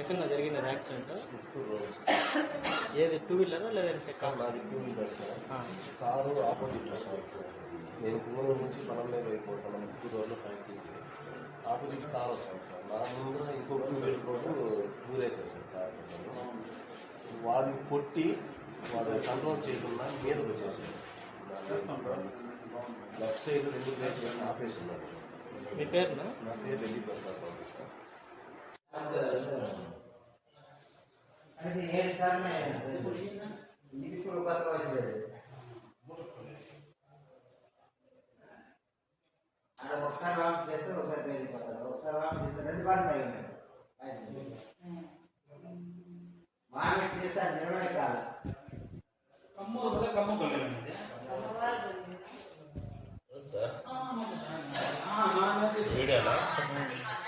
ఎక్కడ జరిగిన యాక్సిడెంట్? ముత్తూరు రోడ్ ఏది టూ వీలరా లేదంటే కార్ నాది two wheeler sir. Car opposite sir sir. నేను పువ్వుల నుంచి పొలం మీద వెళ్ళిపోతాను ముత్తూరు రోడ్లో పైకి ఆపోజిట్ కార్ వస్తాను సార్. నా ముందర ఇంకో టూ వీలర్ రోడ్డు ఊరేసారు సార్ కార్ వాడిని కొట్టి వాడు కంట్రోల్ చేయకుండా మీదకి వచ్చేసాడు. లెఫ్ట్ సైడ్ రెండు బ్రేక్ ఆపేసి ఉన్నాడు మీ పేరునా? నా పేరు రెడ్డి ప్రసాద్ પછી હેડ ચાર ના બીજું થોડું પાતળો છે આ ઓપ્શન રાઉન્ડ છે સર ઓપ્શન પહેલી પાતળો ઓપ્શન રાઉન્ડ છે રજવાન થાય ને ಮಾನವ ಕ್ಷೇತ್ರ ನಿರ್ವಹಣೆ ಕಾಲ ಕಮ್ಮು ಹೋದ್ರೆ ಕಮ್ಮು ಬರಲಿದೆ ಹಾ ನಾನು